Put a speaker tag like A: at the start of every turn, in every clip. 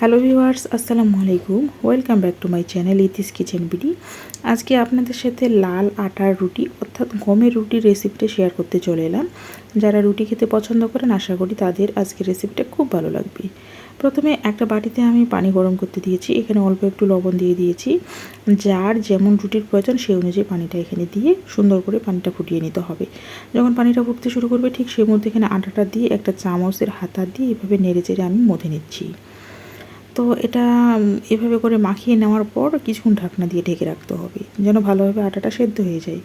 A: Hello viewers, আসসালামু আলাইকুম। Welcome back to my channel Itis Kitchen BD. আজকে আপনাদের সাথে লাল আটার রুটি, অর্থাৎ গমের রুটির রেসিপিটা শেয়ার করতে চলে এলাম। যারা রুটি খেতে পছন্দ করেন, আশা করি তাদের আজকের রেসিপিটা খুব ভালো লাগবে। প্রথমে একটা বাটিতে আমি পানি গরম করতে দিয়েছি। এখানে অল্প একটু লবণ দিয়ে দিয়েছি। যার যেমন রুটির প্রয়োজন, সেই অনুযায়ী পানিটা এখানে দিয়ে সুন্দর করে পানিটা ফুটিয়ে নিতে হবে। যখন পানিটা ফুটতে শুরু করবে, ঠিক সেই মধ্যে এখানে আটাটা দিয়ে একটা চামচের হাতা দিয়ে এভাবে নেড়ে চেড়ে আমি মধে নিচ্ছি। তো এটা এভাবে করে মাখিয়ে নেওয়ার পর কিছুক্ষণ ঢাকনা দিয়ে ঢেকে রাখতে হবে, যেন ভালোভাবে আটাটা সেদ্ধ হয়ে যায়।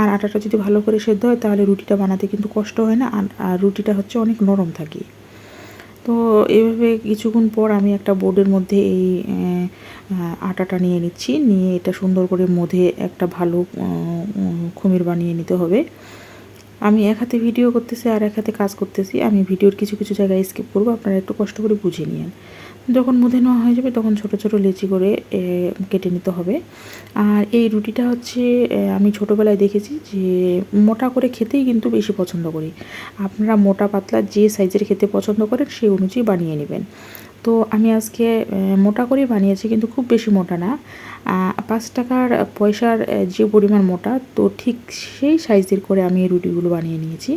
A: আর আটাটা যদি ভালো করে সেদ্ধ হয়, তাহলে রুটিটা বানাতে কিন্তু কষ্ট হয় না, আর রুটিটা হচ্ছে অনেক নরম থাকে। তো এইভাবে কিছুক্ষণ পর আমি একটা বোর্ডের মধ্যে এই আটাটা নিয়ে নিচ্ছি, নিয়ে এটা সুন্দর করে মধ্যে একটা ভালো খুমির বানিয়ে নিতে হবে। আমি এক হাতে ভিডিও করতেছি আর এক হাতে কাজ করতেছি। আমি ভিডিওর কিছু কিছু জায়গায় স্কিপ করব, আপনারা একটু কষ্ট করে বুঝে নিন যখন মুধে নেওয়া হয়ে যাবে তখন ছোট ছোট লেচি করে কেটে নিতে হবে। আর এই রুটিটা হচ্ছে আমি ছোটোবেলায় দেখেছি যে মোটা করে খেতেই কিন্তু বেশি পছন্দ করি। আপনারা মোটা পাতলা যে সাইজের খেতে পছন্দ করেন সেই অনুযায়ী বানিয়ে নেবেন। তো আমি আজকে মোটা করেই বানিয়েছি, কিন্তু খুব বেশি মোটা না। পাঁচ টাকার পয়সার যে পরিমাণ মোটা, তো ঠিক সেই সাইজের করে আমি এই রুটিগুলো বানিয়ে নিয়েছি।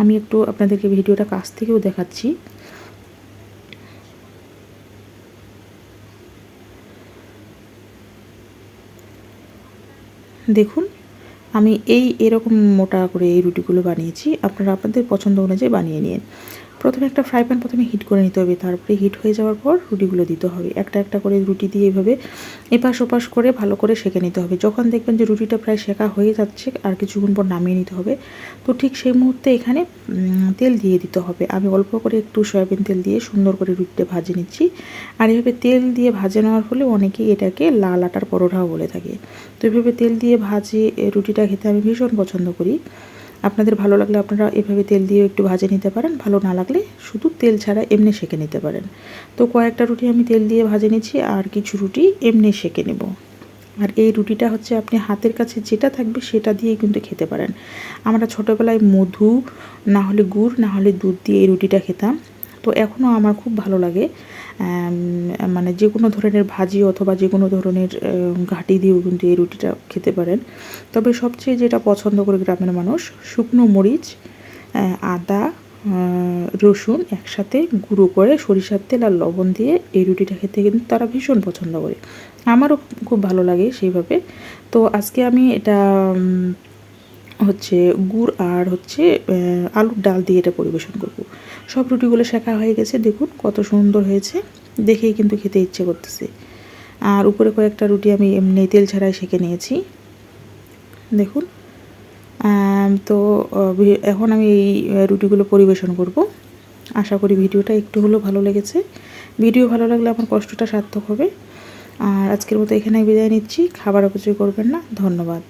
A: আমি একটু আপনাদেরকে ভিডিওটা কাছ থেকেও দেখাচ্ছি। দেখুন, আমি এই এরকম মোটা করে এই রুটিগুলো বানিয়েছি। আপনারা আপনাদের পছন্দ অনুযায়ী বানিয়ে নিন। প্রথমে একটা ফ্রাই প্যান প্রথমে হিট করে নিতে হবে, তারপরে হিট হয়ে যাওয়ার পর রুটিগুলো দিতে হবে। একটা একটা করে রুটি দিয়ে এভাবে এপাশ ওপাশ করে ভালো করে সেঁকে নিতে হবে। যখন দেখবেন যে রুটিটা প্রায় শেখা হয়ে যাচ্ছে, আর কিছুক্ষণ পর নামিয়ে নিতে হবে, তো ঠিক সেই মুহূর্তে এখানে তেল দিয়ে দিতে হবে। আমি অল্প করে একটু সয়াবিন তেল দিয়ে সুন্দর করে রুটিটা ভাজে নিচ্ছি। আর এভাবে তেল দিয়ে ভাজে নেওয়ার ফলে অনেকেই এটাকে লাল আটার পরোটাও বলে থাকে। তো এভাবে তেল দিয়ে ভাজে রুটিটা খেতে আমি ভীষণ পছন্দ করি। আপনাদের ভালো লাগলে আপনারা এভাবে তেল দিয়ে একটু ভাজে নিতে পারেন, ভালো না লাগলে শুধু তেল ছাড়া এমনি সেঁকে নিতে পারেন। তো কয়েকটা রুটি আমি তেল দিয়ে ভাজে নিচ্ছি আর কিছু রুটি এমনি সেঁকে নেব। আর এই রুটিটা হচ্ছে আপনি হাতের কাছে যেটা থাকবে সেটা দিয়ে কিন্তু খেতে পারেন। আমরা ছোটোবেলায় মধু, না হলে গুড়, না হলে দুধ দিয়ে এই রুটিটা খেতাম। তো এখনও আমার খুব ভালো লাগে। মানে যে কোনো ধরনের ভাজি অথবা যে কোনো ধরনের ঘাটি দিয়েও কিন্তু এই রুটিটা খেতে পারেন। তবে সবচেয়ে যেটা পছন্দ করে গ্রামের মানুষ, শুকনো মরিচ আদা রসুন একসাথে গুঁড়ো করে সরিষার তেল আর লবণ দিয়ে এই রুটিটা খেতে কিন্তু তারা ভীষণ পছন্দ করে। আমারও খুব ভালো লাগে সেইভাবে। তো আজকে আমি এটা হচ্ছে গুড় আর হচ্ছে আলুর ডাল দিয়ে এটা পরিবেশন করব। সব রুটিগুলো শেখা হয়ে গেছে, দেখুন কত সুন্দর হয়েছে, দেখেই কিন্তু খেতে ইচ্ছে করতেছে। আর উপরে কয়েকটা রুটি আমি এমনি তেল ছাড়াই সেঁকে নিয়েছি, দেখুন। তো এখন আমি এই রুটিগুলো পরিবেশন করব। আশা করি ভিডিওটা একটু হলেও ভালো লেগেছে। ভিডিও ভালো লাগলে আমার কষ্টটা সার্থক হবে। আর আজকের মতো এখানে বিদায় নিচ্ছি। খাবার অপচয় করবেন না। ধন্যবাদ।